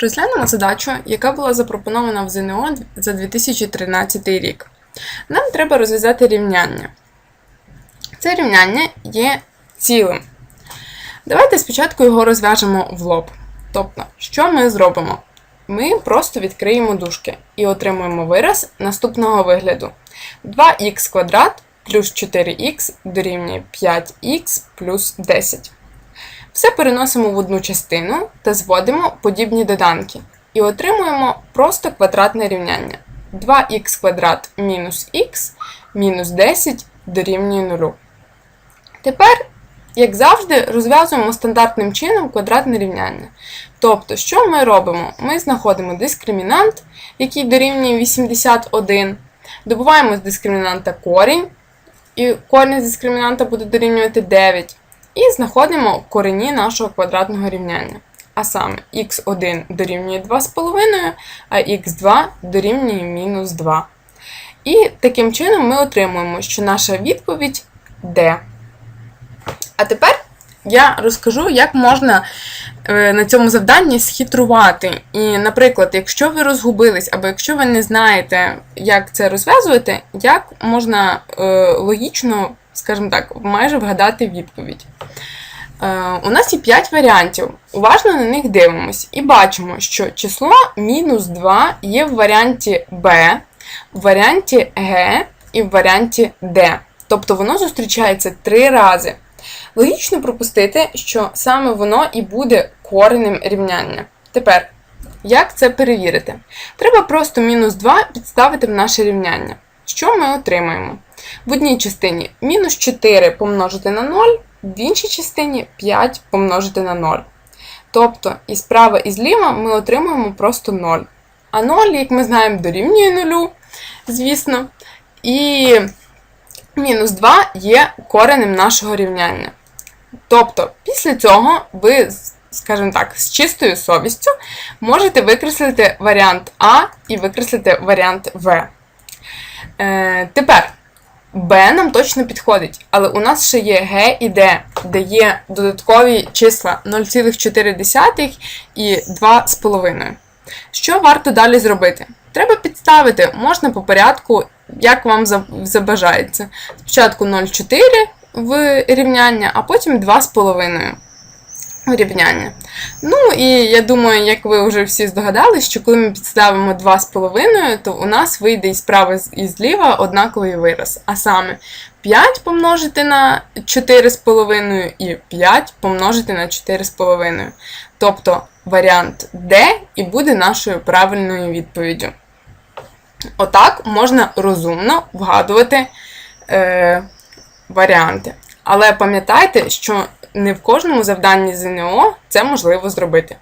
Розглянемо задачу, яка була запропонована в ЗНО за 2013 рік. Нам треба розв'язати рівняння. Це рівняння є цілим. Давайте спочатку його розв'яжемо в лоб. Тобто, що ми зробимо? Ми просто відкриємо дужки і отримуємо вираз наступного вигляду: 2х квадрат плюс 4х дорівнює 5х плюс 10. Все переносимо в одну частину та зводимо подібні доданки. І отримуємо просто квадратне рівняння. 2х квадрат мінус х мінус 10 дорівнює 0. Тепер, як завжди, розв'язуємо стандартним чином квадратне рівняння. Тобто, що ми робимо? Ми знаходимо дискримінант, який дорівнює 81, добуваємо з дискримінанта корінь, і корінь з дискримінанта буде дорівнювати 9. І знаходимо корені нашого квадратного рівняння. А саме х1 дорівнює 2,5, а х2 дорівнює мінус 2. І таким чином ми отримуємо, що наша відповідь D. А тепер я розкажу, як можна е, на цьому завданні схитрувати. І, наприклад, якщо ви розгубились, або якщо ви не знаєте, як це розв'язувати, як можна е, логічно, скажімо так, майже вгадати відповідь. Е, у нас є 5 варіантів. Уважно на них дивимось і бачимо, що число мінус 2 є в варіанті b, в варіанті g і в варіанті d. Тобто воно зустрічається три рази. Логічно пропустити, що саме воно і буде коренем рівняння. Тепер, як це перевірити? Треба просто мінус 2 підставити в наше рівняння. Що ми отримаємо? В одній частині мінус 4 помножити на 0, в іншій частині 5 помножити на 0. Тобто, і справа, і зліва ми отримуємо просто 0. А 0, як ми знаємо, дорівнює 0, звісно. І мінус 2 є коренем нашого рівняння. Тобто, після цього ви, скажімо так, з чистою совістю можете викреслити варіант А і викреслити варіант В. Е, тепер. Б нам точно підходить, але у нас ще є Г і Д, де є додаткові числа 0,4 і 2,5. Що варто далі зробити? Треба підставити, можна по порядку, як вам забажається. Спочатку 0,4 в рівняння, а потім 2,5 в рівняння. Ну і я думаю, як ви вже всі здогадались, що коли ми підставимо 2,5, то у нас вийде і справа і зліва однаковий вираз. А саме 5 помножити на 4,5 і 5 помножити на 4,5. Тобто варіант D і буде нашою правильною відповіддю. Отак можна розумно вгадувати е, варіанти. Але пам'ятайте, що не в кожному завданні ЗНО це можливо зробити.